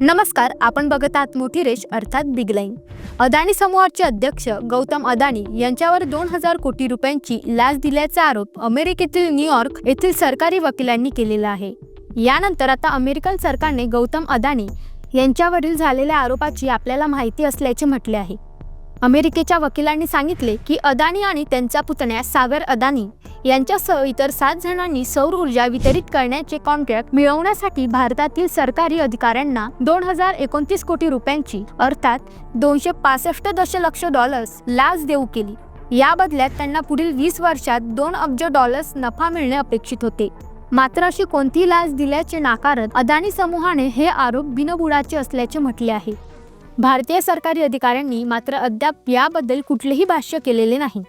नमस्कार आपण बघत आहात मोठी रेश अर्थात बिग लाईन. अदानी समूहाचे अध्यक्ष गौतम अदानी यांच्यावर दोन हजार कोटी रुपयांची लाच दिल्याचा आरोप अमेरिकेतील न्यूयॉर्क येथील सरकारी वकिलांनी केलेला आहे. यानंतर आता अमेरिकन सरकारने गौतम अदानी यांच्यावरील झालेल्या आरोपाची आपल्याला माहिती असल्याचे म्हटले आहे. अमेरिकेच्या वकिलांनी सांगितले की अदानी आणि त्यांचा पुतण्या सागर अदानी यांच्यासह इतर सात जणांनी सौर ऊर्जा वितरित करण्याचे कॉन्ट्रॅक्ट मिळवण्यासाठी भारतातील सरकारी अधिकाऱ्यांना दोन हजार एकोणतीस कोटी रुपयांची अर्थात दोनशे पासष्ट दशलक्ष डॉलर्स लाच देऊ केली. या बदल्यात त्यांना पुढील वीस वर्षात दोन अब्ज डॉलर्स नफा मिळणे अपेक्षित होते. मात्र अशी कोणती लाच दिल्याचे नाकारत अदानी समूहाने हे आरोप बिनबुडाचे असल्याचे म्हटले आहे. भारतीय सरकारी अधिकाऱ्यांनी मात्र अद्याप याबद्दल कुठलेही भाष्य केलेले नाही.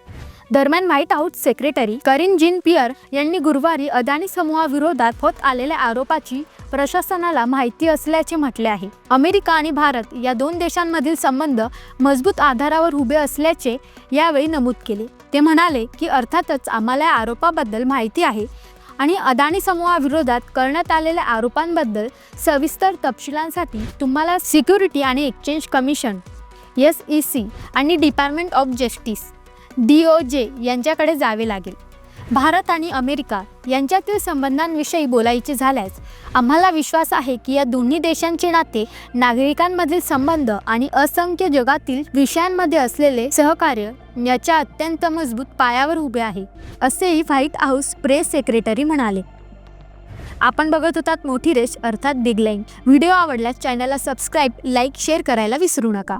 दरम्यान व्हाईट हाऊस सेक्रेटरी करीन जिन पियर यांनी गुरुवारी अदानी समूहाविरोधात होत आलेल्या आरोपाची प्रशासनाला माहिती असल्याचे म्हटले आहे. अमेरिका आणि भारत या दोन देशांमधील संबंध मजबूत आधारावर उभे असल्याचे यावेळी नमूद केले. ते म्हणाले की अर्थातच आम्हाला या आरोपाबद्दल माहिती आहे आणि अदानी समूहाविरोधात करण्यात आलेल्या आरोपांबद्दल सविस्तर तपशिलांसाठी तुम्हाला सिक्युरिटी आणि exchange commission S E C आणि department of justice D O J यांच्याकडे जावे लागेल. भारत आणि अमेरिका यांच्यातील संबंधांविषयी बोलायचे झाल्यास आम्हाला विश्वास आहे की या दोन्ही देशांचे नाते नागरिकांमधील संबंध आणि असंख्य जगातील विषयांमध्ये असलेले सहकार्य याच्या अत्यंत मजबूत पायावर उभे आहे असेही व्हाईट हाऊस प्रेस सेक्रेटरी म्हणाले. आपण बघत होतात मोठी रेश अर्थात बिग लाईन. व्हिडिओ आवडल्यास चॅनलला सबस्क्राईब लाईक शेअर करायला विसरू नका.